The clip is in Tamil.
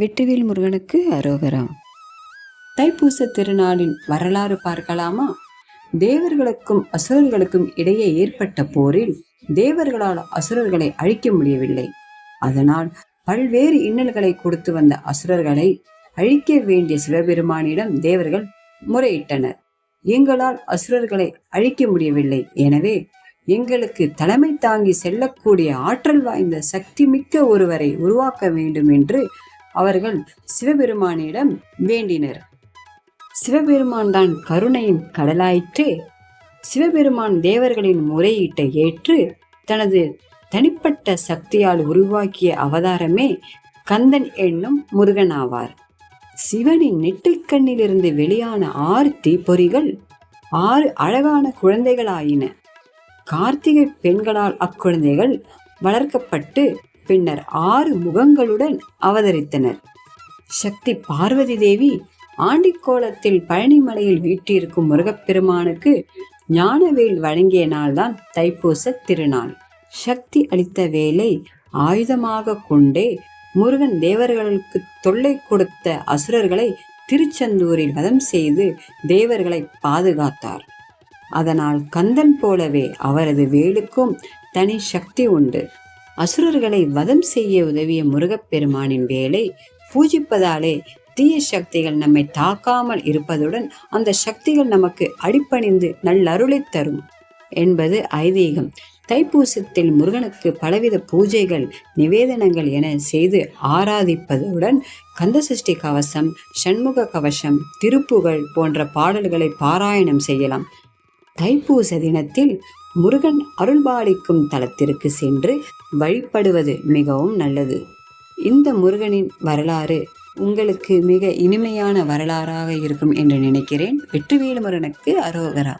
வெட்டுவேல் முருகனுக்கு அரோகரா. தைப்பூச திருநாளின் வரலாறு பார்க்கலாமா? தேவர்களுக்கும் அசுரர்களுக்கும் இடையே ஏற்பட்ட போரில் தேவர்களால் அசுரர்களை அழிக்க முடியவில்லை. அதனால் பல்வேறு இன்னல்களை கொடுத்து வந்த அசுரர்களை அழிக்க வேண்டிய சிவபெருமானிடம் தேவர்கள் முறையிட்டனர். எங்களால் அசுரர்களை அழிக்க முடியவில்லை. எனவே எங்களுக்கு தலைமை தாங்கி செல்லக்கூடிய ஆற்றல் வாய்ந்த சக்தி மிக்க ஒருவரை உருவாக்க வேண்டும் என்று அவர்கள் சிவபெருமானிடம் வேண்டினர். சிவபெருமான் தான் கருணையின் கடலாயிற்று. சிவபெருமான் தேவர்களின் முறையீட்டை ஏற்று தனது தனிப்பட்ட சக்தியால் உருவாக்கிய அவதாரமே கந்தன் என்னும் முருகன் ஆவார் சிவனின் நெற்றிக்கண்ணிலிருந்து வெளியான ஆறு தீப்பொறிகள் ஆறு அழகான குழந்தைகளாயின. கார்த்திகை பெண்களால் அக்குழந்தைகள் வளர்க்கப்பட்டு பின்னர் ஆறு முகங்களுடன் அவதரித்தனர். சக்தி பார்வதி தேவி ஆண்டிக்கோலத்தில் பழனிமலையில் வீட்டிருக்கும் முருகப்பெருமானுக்கு ஞானவேல் வழங்கிய நாள்தான் தைப்பூச திருநாள். சக்தி அளித்த வேலை ஆயுதமாக கொண்டே முருகன் தேவர்களுக்கு தொல்லை கொடுத்த அசுரர்களை திருச்செந்தூரில் வதம் செய்து தேவர்களை பாதுகாத்தார். அதனால் கந்தன் போலவே அவரது வேலுக்கும் தனி சக்தி உண்டு. அசுரர்களை வதம் செய்ய உதவிய முருகப்பெருமானின் வேலை பூஜிப்பதாலே தீய சக்திகள் நம்மை தாக்காமல் இருப்பதுடன் அந்த சக்திகள் நமக்கு அடிப்பணிந்து நல்லருளை தரும் என்பது ஐதீகம். தைப்பூசத்தில் முருகனுக்கு பலவித பூஜைகள் நிவேதனங்கள் என செய்து ஆராதிப்பதுடன் கந்தசஷ்டி கவசம் சண்முக கவசம் திருப்புகழ் போன்ற பாடல்களை பாராயணம் செய்யலாம். தைப்பூச தினத்தில் முருகன் அருள்பாலிக்கும் தலத்திற்கு சென்று வழிபடுவது மிகவும் நல்லது. இந்த முருகனின் வரலாறு உங்களுக்கு மிக இனிமையான வரலாறாக இருக்கும் என்று நினைக்கிறேன். வெற்றிவேலு முருகனுக்கு அரோகரா.